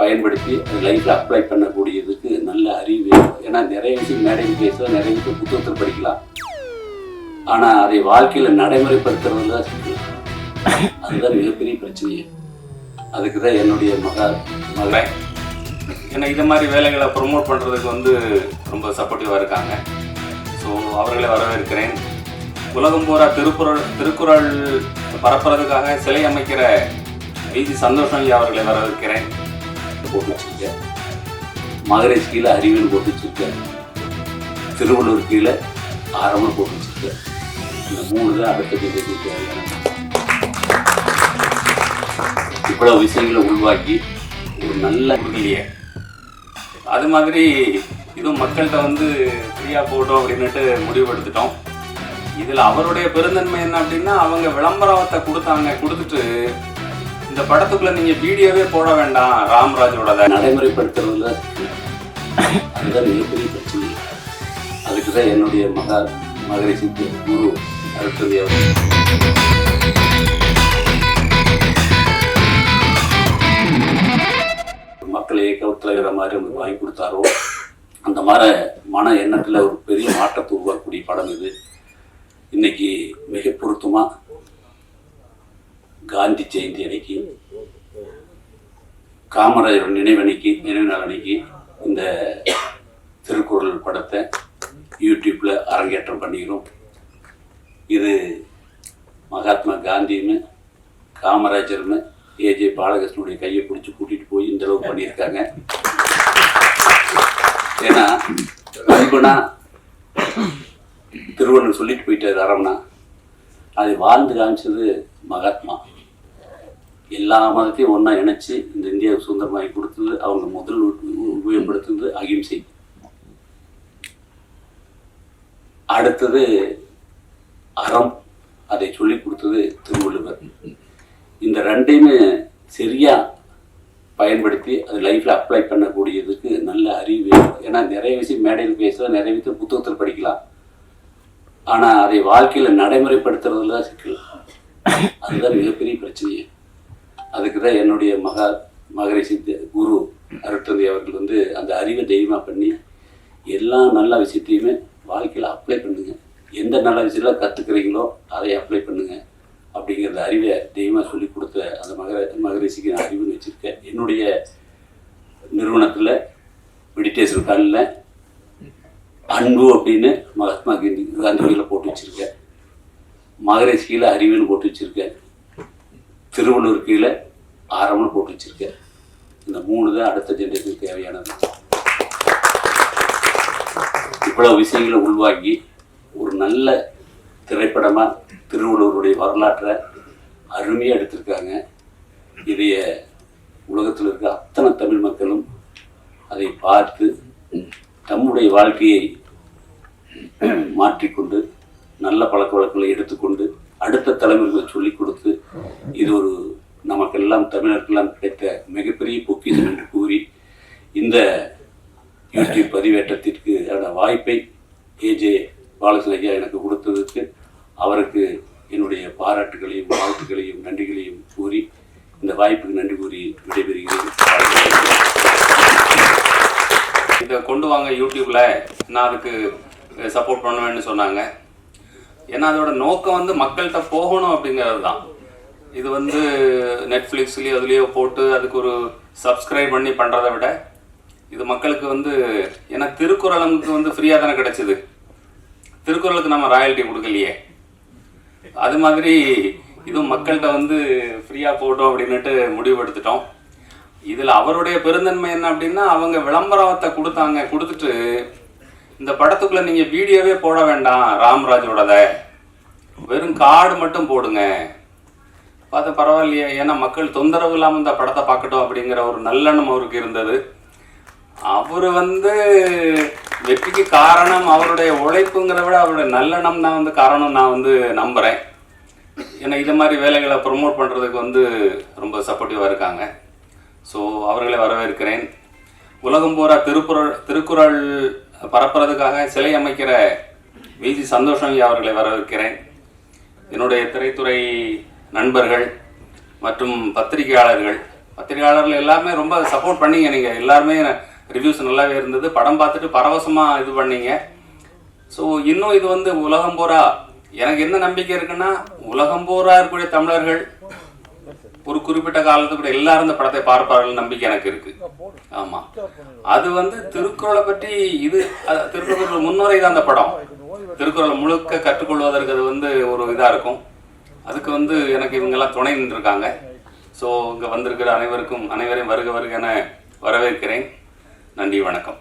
பயன்படுத்தி லைஃப்பில் அப்ளை பண்ணக்கூடியதுக்கு நல்ல அறிவு வேணும். ஏன்னா நிறைய விஷயம் மேடையில் பேசலாம் நிறைய விஷயம் புத்தகத்தில் படிக்கலாம். ஆனால் அதை வாழ்க்கையில் நடைமுறைப்படுத்துறதுல தான் சிக்கல். அதுதான் மிகப்பெரிய பிரச்சனையே. அதுக்கு தான் என்னுடைய மகா மகன். ஏன்னா இந்த மாதிரி வேலைகளை ப்ரொமோட் பண்ணுறதுக்கு வந்து ரொம்ப சப்போர்ட்டிவாக இருக்காங்க. ஸோ அவர்களை வரவேற்கிறேன். உலகம் பூரா திருக்குறள் திருக்குறள் பரப்புறதுக்காக சிலை அமைக்கிற விஜி சந்தோஷம் அவர்களை வரவேற்கிறேன். போட்டு வச்சிருக்கேன் மதுரை கீழே அறிவியல் போட்டு வச்சுருக்கேன் திருவள்ளூர் கீழே ஆரம்பம் போட்டு வச்சிருக்கேன் இந்த மூணு தான் அடுத்த ஜெனரேஷனுக்கு இவ்வளவு விஷயங்களை உருவாக்கி ஒரு நல்ல இல்லையே அது மாதிரி இதுவும் மக்கள்கிட்ட வந்து ஃப்ரீயாக போட்டோம் அப்படின்னுட்டு முடிவெடுத்துட்டோம். இதில் அவருடைய பெருந்தன்மை என்ன அப்படின்னா அவங்க விளம்பரத்தை கொடுத்தாங்க கொடுத்துட்டு இந்த படத்துக்குள்ள நீங்கள் வீடியோவே போட வேண்டாம். ராம்ராஜோட நடைமுறைப்படுத்துறதுல அதுதான் மிகப்பெரிய பிரச்சனை. அதுக்கு தான் என்னுடைய மகா மகரிஷி குரு அருட்தந்தி அவர் மக்களை கவுத்துலகிற மாதிரி நமக்கு வாங்கி கொடுத்தாரோ அந்த மாதிரி மன எண்ணத்தில் ஒரு பெரிய மாற்றத்தை உருவாக்கக்கூடிய படம் இது. இன்னைக்கு மிக பொருத்தமாக காந்தி ஜெயந்தி அன்னைக்கு காமராஜர் நினைவன்னைக்கு நினைவு நாள் அன்னைக்கு இந்த திருக்குறள் படத்தை யூடியூப்பில் அரங்கேற்றம் பண்ணிக்கிறோம். இது மகாத்மா காந்தின்னு காமராஜர்னு ஏஜே பாலகிருஷ்ணனுடைய கையை பிடிச்சி கூட்டிகிட்டு போய் இந்த அளவுக்கு பண்ணியிருக்காங்க. ஏன்னா அன்புனா திருவண்ணன் சொல்லிட்டு போயிட்டார் அரவணா. அதை வாழ்ந்து காமிச்சது மகாத்மா. எல்லா மதத்தையும் ஒன்றா இணைச்சி இந்த இந்தியாவுக்கு சுதந்திரமாகி கொடுத்தது அவங்க முதல் உபயோகப்படுத்துவது உபயோகப்படுத்துனது அகிம்சை. அடுத்தது அறம் அதை சொல்லி கொடுத்தது திருவள்ளுவர். இந்த ரெண்டையுமே சரியா பயன்படுத்தி அது லைஃப்பில் அப்ளை பண்ணக்கூடியதுக்கு நல்ல அறிவு வேணும். ஏன்னா நிறைய விஷயம் மேடையில் பேசலாம் நிறைய விஷயம் புத்தகத்தில் படிக்கலாம். ஆனால் அதை வாழ்க்கையில் நடைமுறைப்படுத்துறதுல தான் சிக்கல். அதுதான் மிகப்பெரிய பிரச்சனையே. அதுக்கு தான் என்னுடைய மகா மகரிஷி குரு அருட்தந்தி அவர்கள் வந்து அந்த அறிவை தெய்வமாக பண்ணி எல்லா நல்ல விஷயத்தையுமே வாழ்க்கையில் அப்ளை பண்ணுங்கள் எந்த நல்ல விஷயத்தில் கற்றுக்கிறீங்களோ அதை அப்ளை பண்ணுங்கள் அப்படிங்கிறத அறிவை தெய்வமாக சொல்லி கொடுத்த அந்த மகர மகரிஷிக்கு நான் அறிவுன்னு வச்சுருக்கேன். என்னுடைய நிறுவனத்தில் மெடிடேஷன் காலில் அன்பு அப்படின்னு மகாத்மா காந்தி காந்தியில் போட்டு வச்சுருக்கேன். மகரிஷியில் அறிவுன்னு போட்டு வச்சுருக்கேன். திருவள்ளூர் கீழே ஆரம்பம்னு போட்டு வச்சிருக்கேன். இந்த மூணு தான் அடுத்த ஜென்ரேஷனுக்கு தேவையானது. இவ்வளவு விஷயங்களை உள்வாங்கி ஒரு நல்ல திரைப்படமாக திருவள்ளுவருடைய வரலாற்றை அருமையாக எடுத்திருக்காங்க. இதைய உலகத்தில் இருக்க அத்தனை தமிழ் மக்களும் அதை பார்த்து தம்முடைய வாழ்க்கையை மாற்றிக்கொண்டு நல்ல பழக்க வழக்கங்களை எடுத்துக்கொண்டு அடுத்த தலைமுறைகளை சொல்லிக் கொடுத்து இது ஒரு நமக்கெல்லாம் தமிழருக்கெல்லாம் கிடைத்த மிகப்பெரிய பொக்கிஷம் என்று கூறி இந்த யூடியூப் பதிவேற்றத்திற்கு ஆன வாய்ப்பை ஏஜே பாலகிருஷ்ண ஐயா எனக்கு கொடுத்ததுக்கு அவருக்கு என்னுடைய பாராட்டுகளையும் வாழ்த்துக்களையும் நன்றிகளையும் கூறி இந்த வாய்ப்புக்கு நன்றி கூறி விடைபெறுகிறேன். இதை கொண்டு வாங்க யூடியூப்பில் நான் அதுக்கு சப்போர்ட் பண்ணுவேன்னு சொன்னாங்க. ஏன்னா அதோட நோக்கம் வந்து மக்கள்கிட்ட போகணும் அப்படிங்கிறது தான் இது வந்து நெட்ஃப்ளிக்ஸ்லேயோ அதுலேயோ போட்டு அதுக்கு ஒரு சப்ஸ்கிரைப் பண்ணி பண்ணுறதை விட இது மக்களுக்கு வந்து ஏன்னா திருக்குறள் நமக்கு வந்து ஃப்ரீயாக தானே கிடைச்சிது. திருக்குறளுக்கு நம்ம ராயல்ட்டி கொடுக்கலையே. அது மாதிரி இதுவும் மக்கள்கிட்ட வந்து ஃப்ரீயாக போட்டோம் அப்படின்னுட்டு முடிவெடுத்துட்டோம். இதில் அவருடைய பெருந்தன்மை என்ன அப்படின்னா அவங்க விளம்பரத்தை கொடுத்தாங்க கொடுத்துட்டு இந்த படத்துக்குள்ள நீங்கள் வீடியோவே போட வேண்டாம் ராம்ராஜோடத. வெறும் கார்டு மட்டும் போடுங்க. பார்த்தா பரவாயில்லையே ஏன்னா மக்கள் தொந்தரவு இல்லாமல் இந்த படத்தை பார்க்கட்டும் அப்படிங்கிற ஒரு நல்லெண்ணம் அவருக்கு இருந்தது. அவர் வந்து வெற்றிக்கு காரணம் அவருடைய உழைப்புங்கிறத விட அவருடைய நல்லெண்ணம் தான் வந்து காரணம் நான் வந்து நம்புகிறேன் ஏன்னா இது மாதிரி வேலைகளை ப்ரொமோட் பண்ணுறதுக்கு வந்து ரொம்ப சப்போர்ட்டிவாக இருக்காங்க. ஸோ அவர்களை வரவேற்கிறேன். உலகம் பூரா திருக்குறள் திருக்குறள் பரப்புறதுக்காக சிலை அமைக்கிற விஜி சந்தோஷம் அவர்களை வரவேற்கிறேன். என்னுடைய திரைத்துறை நண்பர்கள் மற்றும் பத்திரிகையாளர்கள். பத்திரிகையாளர்கள் எல்லாமே ரொம்ப சப்போர்ட் பண்ணீங்க நீங்கள் எல்லாருமே ரிவ்யூஸ் நல்லாவே இருந்தது. படம் பார்த்துட்டு பரவசமாக இது பண்ணீங்க. ஸோ இன்னும் இது வந்து உலகம் பூரா எனக்கு என்ன நம்பிக்கை இருக்குன்னா உலகம் பூரா இருக்கக்கூடிய தமிழர்கள் ஒரு குறிப்பிட்ட காலத்துக்கு கூட எல்லாரும் இந்த படத்தை பார்ப்பார்கள் நம்பிக்கை எனக்கு இருக்கு. ஆமா. அது வந்து திருக்குறளை பற்றி இது திருக்குறள் முன்னுரை தான் அந்த படம். திருக்குறளை முழுக்க கற்றுக்கொள்வதற்கு அது வந்து ஒரு இதா இருக்கும். அதுக்கு வந்து எனக்கு இவங்கெல்லாம் துணை நின்றுருக்காங்க. ஸோ இங்கே வந்திருக்கிற அனைவருக்கும் அனைவரையும் வருக வருக என வரவேற்கிறேன். நன்றி வணக்கம்.